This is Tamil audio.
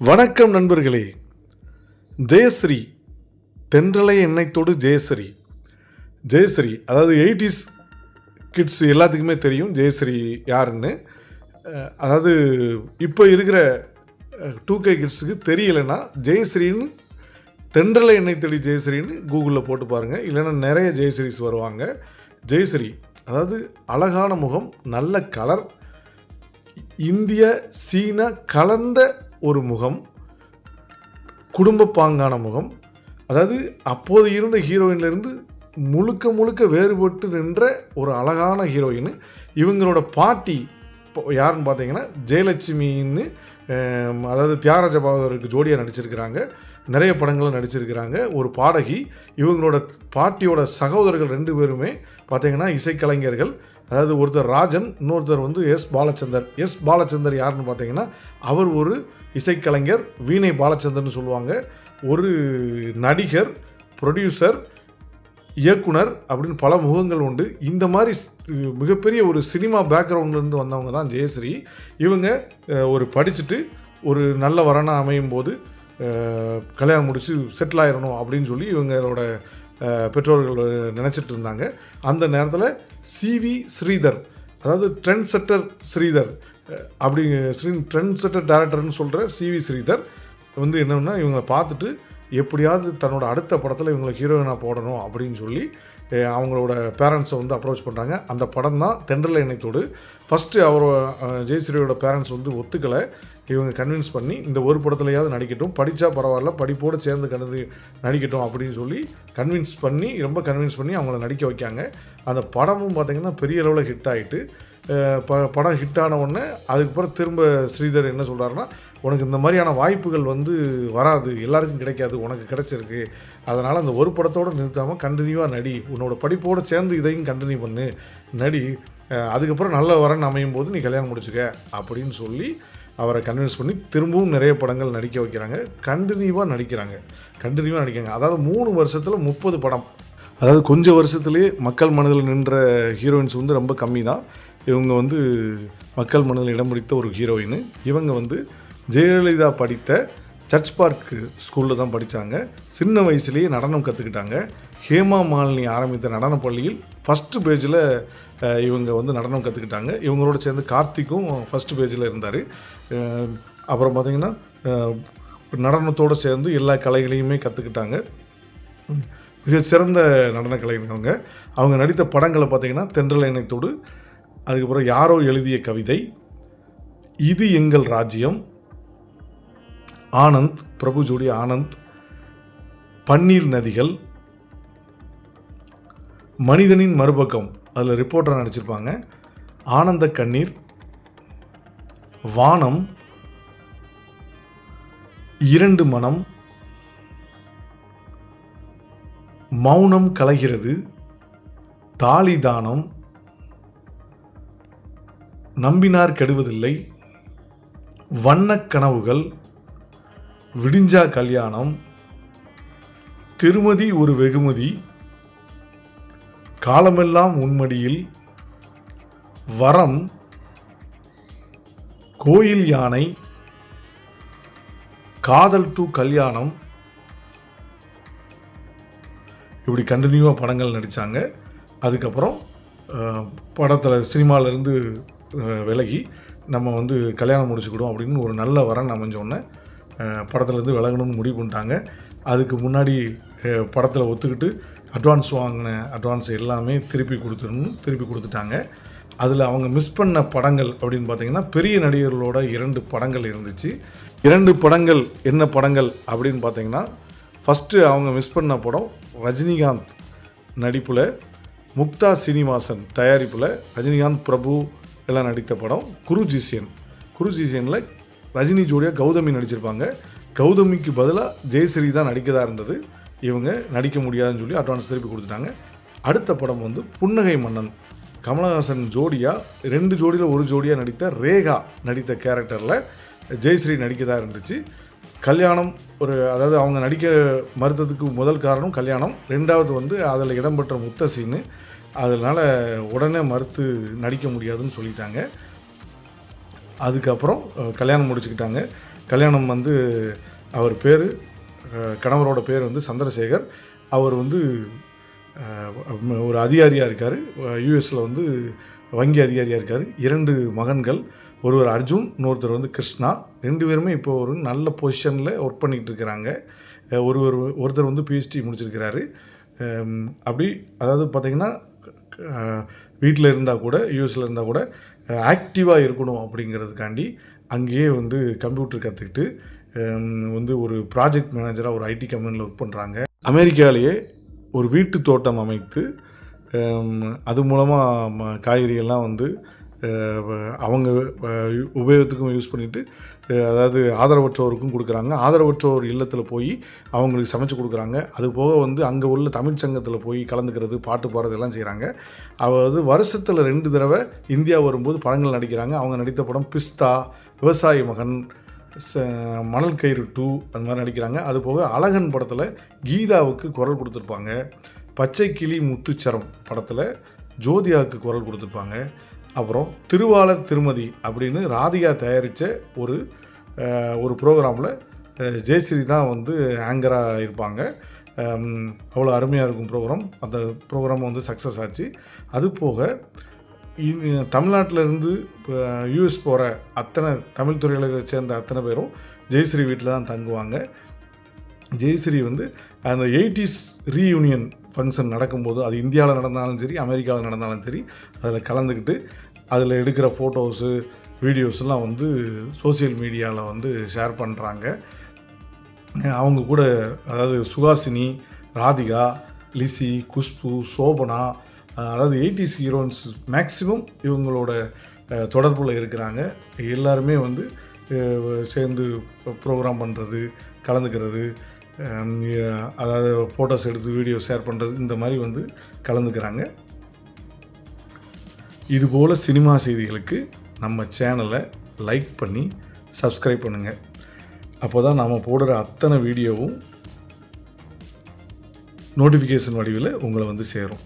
வணக்கம் நண்பர்களே. ஜெயஸ்ரீ தென்றலை எண்ணெய்த்தோடு ஜெயஸ்ரீ. ஜெயஸ்ரீ அதாவது எயிட்டிஸ் கிட்ஸ் எல்லாத்துக்குமே தெரியும் ஜெயஸ்ரீ யாருன்னு. அதாவது இப்போ இருக்கிற டூ கே கிட்ஸுக்கு தெரியலைன்னா ஜெயஸ்ரீன்னு தென்றலை எண்ணெய் தேடி ஜெயஸ்ரீன்னு கூகுளில் போட்டு பாருங்கள் இல்லைன்னா நிறைய ஜெயஸ்ரீஸ் வருவாங்க. ஜெயஸ்ரீ அதாவது அழகான முகம் நல்ல கலர் இந்திய சீன கலந்த ஒரு முகம் குடும்ப பாங்கான முகம் அதாவது அப்போது இருந்த ஹீரோயின்லேருந்து முழுக்க முழுக்க வேறுபட்டு நின்ற ஒரு அழகான ஹீரோயின் இவங்களோட பாட்டி இப்போ யாருன்னு பார்த்தீங்கன்னா ஜெயலட்சுமின்னு அதாவது தியாகராஜ பாகவதருக்கு ஜோடியாக நடிச்சிருக்கிறாங்க. நிறைய படங்களில் நடிச்சிருக்கிறாங்க. ஒரு பாடகி இவங்களோட பாட்டியோட சகோதரர்கள் ரெண்டு பேருமே பார்த்தீங்கன்னா இசைக்கலைஞர்கள். அதாவது ஒருத்தர் ராஜன் இன்னொருத்தர் வந்து எஸ் பாலச்சந்தர். எஸ் பாலச்சந்தர் யாருன்னு பார்த்தீங்கன்னா அவர் ஒரு இசைக்கலைஞர் வீணை பாலச்சந்தர்னு சொல்லுவாங்க. ஒரு நடிகர் ப்ரொடியூசர் இயக்குனர் அப்படின்னு பல முகங்கள் உண்டு. இந்த மாதிரி மிகப்பெரிய ஒரு சினிமா பேக்ரவுண்ட்லேருந்து வந்தவங்க தான் ஜெயஸ்ரீ. இவங்க ஒரு படிச்சுட்டு ஒரு நல்ல வரனாக அமையும் போது கல்யாணம் முடித்து செட்டில் ஆயிடணும் அப்படின்னு சொல்லி இவங்களோட பெற்றோர்கள் நினச்சிட்டு இருந்தாங்க. அந்த நேரத்தில் சிவி ஸ்ரீதர் அதாவது ட்ரெண்ட் செட்டர் ஸ்ரீதர் அப்படி ஸ்ரீ ட்ரெண்ட் செட்டர் டேரக்டர்னு சொல்கிற சிவி ஸ்ரீதர் வந்து என்னென்னா இவங்களை பார்த்துட்டு எப்படியாவது தன்னோட அடுத்த படத்தில் இவங்களை ஹீரோயினாக போடணும் அப்படின்னு சொல்லி அவங்களோட பேரண்ட்ஸை வந்து அப்ரோச் பண்ணுறாங்க அந்த படம் தான் தென்றல் இணைத்தோடு ஃபஸ்ட்டு அவர் ஜெயஸ்ரீயோட பேரண்ட்ஸ் வந்து ஒத்துக்கலை. இவங்க கன்வின்ஸ் பண்ணி இந்த ஒரு படத்துலையாவது நடிக்கட்டும். படித்தா பரவாயில்ல படிப்போடு சேர்ந்து கண்டு நடிக்கட்டும் அப்படின்னு சொல்லி கன்வின்ஸ் பண்ணி ரொம்ப கன்வின்ஸ் பண்ணி அவங்கள நடிக்க வைக்காங்க. அந்த படமும் பார்த்திங்கன்னா பெரிய அளவில் ஹிட் ஆகிட்டு ப படம் ஹிட் ஆன உடனே அதுக்கப்புறம் திரும்ப ஸ்ரீதர் என்ன சொல்கிறாருன்னா உனக்கு இந்த மாதிரியான வாய்ப்புகள் வந்து வராது. எல்லாருக்கும் கிடைக்காது. உனக்கு கிடைச்சிருக்கு. அதனால் அந்த ஒரு படத்தோடு நிறுத்தாமல் கண்டினியூவாக நடி. உன்னோட படிப்போடு சேர்ந்து இதையும் கண்டினியூ பண்ணு. நடி. அதுக்கப்புறம் நல்ல வரன் அமையும் போது நீ கல்யாணம் முடிச்சுக்க. அப்படின்னு சொல்லி அவரை கன்வின்ஸ் பண்ணி திரும்பவும் நிறைய படங்கள் நடிக்க வைக்கிறாங்க. கண்டினியூவாக நடிக்கிறாங்க. கண்டினியூவாக நடிக்கிறாங்க. அதாவது மூணு வருஷத்தில் முப்பது படம். அதாவது கொஞ்சம் வருஷத்துலேயே மக்கள் மனதில் நின்ற ஹீரோயின்ஸ் வந்து ரொம்ப கம்மி தான் இவங்க வந்து மக்கள் மனதில் இடம் பிடித்த ஒரு ஹீரோயின் இவங்க வந்து ஜெயலலிதா படித்த சர்ச் பார்க் ஸ்கூலில் தான் படித்தாங்க சின்ன வயசுலேயே நடனம் கற்றுக்கிட்டாங்க ஹேமா மாலினி ஆரம்பித்த நடன பள்ளியில் ஃபஸ்ட்டு பேஜில் இவங்க வந்து நடனம் கற்றுக்கிட்டாங்க இவங்களோட சேர்ந்து கார்த்திக்கும் ஃபஸ்ட்டு பேஜில் இருந்தார். அப்புறம் பார்த்திங்கன்னா நடனத்தோடு சேர்ந்து எல்லா கலைகளையுமே கற்றுக்கிட்டாங்க மிக சிறந்த நடன கலைஞர்கள் அவங்க. அவங்க நடித்த படங்களை பார்த்திங்கன்னா தென்றல் இணைத்தோடு அதுக்கப்புறம் யாரோ எழுதிய கவிதை இது எங்கள் ராஜ்யம் ஆனந்த் பிரபு ஜோடி ஆனந்த் பன்னீர் நதிகள் மனிதனின் மறுபக்கம். அதில் ரிப்போர்ட்டராக நடிச்சிருப்பாங்க. ஆனந்த கண்ணீர் வானம் இரண்டு மனம் மௌனம் கலைகிறது தாலி தானம் நம்பினார் கெடுவதில்லை வண்ணக் கனவுகள் விடிஞ்சா கல்யாணம் திருமதி ஒரு வெகுமதி காலமெல்லாம் உன்மடியில் வரம் கோயில் யானை காதல் டு கல்யாணம். இப்படி கண்டினியூவாக படங்கள் நடித்தாங்க அதுக்கப்புறம் படத்தில் சினிமாவிலேருந்து விலகி நம்ம வந்து கல்யாணம் முடிச்சுக்கிடும் அப்படின்னு ஒரு நல்ல வரன் அமைஞ்சோடனே படத்துலேருந்து விலகணும்னு முடிவு பண்ணிட்டாங்க. அதுக்கு முன்னாடி படத்தில் ஒத்துக்கிட்டு அட்வான்ஸ் வாங்கின அட்வான்ஸ் எல்லாமே திருப்பி கொடுத்துடணும் திருப்பி கொடுத்துட்டாங்க. அதில் அவங்க மிஸ் பண்ண படங்கள் அப்படின்னு பார்த்தீங்கன்னா பெரிய நடிகர்களோட இரண்டு படங்கள் இருந்துச்சு. இரண்டு படங்கள் என்ன படங்கள் அப்படின்னு பார்த்தீங்கன்னா ஃபஸ்ட்டு அவங்க மிஸ் பண்ண படம் ரஜினிகாந்த் நடிப்பில் முக்தா சீனிவாசன் தயாரிப்பில் ரஜினிகாந்த் பிரபு எல்லாம் நடித்த படம் குருஜிசியன் குருஜிசியனில் ரஜினி ஜோடியாக கௌதமி நடிச்சிருப்பாங்க. கௌதமிக்கு பதிலாக ஜெயஸ்ரீ தான் நடிக்கதா இருந்தது. இவங்க நடிக்க முடியாதுன்னு சொல்லி அட்வான்ஸ் திருப்பி கொடுத்துட்டாங்க. அடுத்த படம் வந்து புன்னகை மன்னன். கமலஹாசன் ஜோடியாக ரெண்டு ஜோடியில் ஒரு ஜோடியாக நடித்த ரேகா நடித்த கேரக்டரில் ஜெயஸ்ரீ நடிக்கதாக இருந்துச்சு. கல்யாணம் ஒரு அதாவது அவங்க நடிக்க மறுத்ததுக்கு முதல் காரணம் கல்யாணம். ரெண்டாவது வந்து அதில் இடம்பெற்ற முத்த சீனு அதனால் உடனே மறுத்து நடிக்க முடியாதுன்னு சொல்லிட்டாங்க. அதுக்கப்புறம் கல்யாணம் முடிச்சுக்கிட்டாங்க. கல்யாணம் வந்து அவர் பேர் கணவரோட பேர் வந்து சந்திரசேகர். அவர் வந்து ஒரு அதிகாரியாக இருக்கார். யூஎஸில் வந்து வங்கி அதிகாரியாக இருக்கார். இரண்டு மகன்கள் ஒருவர் அர்ஜுன் இன்னொருத்தர் வந்து கிருஷ்ணா. ரெண்டு பேருமே இப்போ ஒரு நல்ல பொசிஷனில் ஒர்க் பண்ணிகிட்டு இருக்கிறாங்க. ஒருவர் ஒருத்தர் வந்து பிஹெச்டி முடிச்சிருக்கிறாரு. அப்படி அதாவது பார்த்திங்கன்னா வீட்டில் இருந்தால் கூட யூஎஸில் இருந்தால் கூட ஆக்டிவாக இருக்கணும் அப்படிங்கிறதுக்காண்டி அங்கேயே வந்து கம்ப்யூட்டர் கற்றுக்கிட்டு வந்து ஒரு ப்ராஜெக்ட் மேனேஜராக ஒரு ஐடி கம்பெனியில் ஒர்க் பண்ணுறாங்க அமெரிக்காலேயே ஒரு வீட்டு தோட்டம் அமைத்து அது மூலமாக காய்கறிகள்லாம் வந்து அவங்க உபயோகத்துக்கும் யூஸ் பண்ணிவிட்டு அதாவது ஆதரவற்றோருக்கும் கொடுக்குறாங்க. ஆதரவற்றோர் இல்லத்தில் போய் அவங்களுக்கு சமைச்சு கொடுக்குறாங்க. அது போக வந்து அங்கே உள்ள தமிழ் சங்கத்தில் போய் கலந்துக்கிறது பாட்டு பாடுறது எல்லாம் செய்கிறாங்க அதாவது வருஷத்தில் ரெண்டு தடவை இந்தியா வரும்போது படங்கள் நடிக்கிறாங்க. அவங்க நடித்த படம் பிஸ்தா விவசாய மகன் மணல் கயிறு டூ அந்த மாதிரி நடிக்கிறாங்க. அது போக அழகன் படத்தில் கீதாவுக்கு குரல் கொடுத்துருப்பாங்க. பச்சை கிளி முத்துச்சரம் படத்தில் ஜோதியாவுக்கு குரல் கொடுத்துருப்பாங்க. அப்புறம் திருவாளர் திருமதி அப்படின்னு ராதிகா தயாரித்த ஒரு ஒரு ப்ரோக்ராமில் ஜெயஸ்ரீ தான் வந்து ஆங்கராக இருப்பாங்க. அவ்வளோ அருமையாக இருக்கும் ப்ரோக்ராம். அந்த ப்ரோக்ராம் வந்து சக்ஸஸ் ஆச்சு. அது போக தமிழ்நாட்டிலேருந்து இப்போ இருந்து யூஎஸ் போகிற அத்தனை தமிழ் துறைகளை சேர்ந்த அத்தனை பேரும் ஜெயஸ்ரீ வீட்டில் தான் தங்குவாங்க. ஜெயஸ்ரீ வந்து அந்த எயிட்டிஸ் ரீயூனியன் ஃபங்க்ஷன் நடக்கும்போது அது இந்தியாவில் நடந்தாலும் சரி அமெரிக்காவில் நடந்தாலும் சரி அதில் கலந்துக்கிட்டு அதில் எடுக்கிற ஃபோட்டோஸு வீடியோஸ்லாம் வந்து சோஷியல் மீடியாவில் வந்து ஷேர் பண்ணுறாங்க அவங்க கூட அதாவது சுகாசினி ராதிகா லிசி குஷ்பு சோபனா அதாவது எயிட்டிஸ் ஹீரோன்ஸ் மேக்ஸிமம் இவங்களோட தொடர்பில் இருக்கிறாங்க. எல்லாருமே வந்து சேர்ந்து ப்ரோக்ராம் பண்ணுறது கலந்துக்கிறது அதாவது ஃபோட்டோஸ் எடுத்து வீடியோ ஷேர் பண்ணுறது இந்த மாதிரி வந்து கலந்துக்கிறாங்க. இதுபோல் சினிமா செய்திகளுக்கு நம்ம சேனலை லைக் பண்ணி சப்ஸ்கிரைப் பண்ணுங்கள் அப்போ தான் நாம் போடுற அத்தனை வீடியோவும் நோட்டிஃபிகேஷன் வடிவில் உங்களை வந்து சேரும்.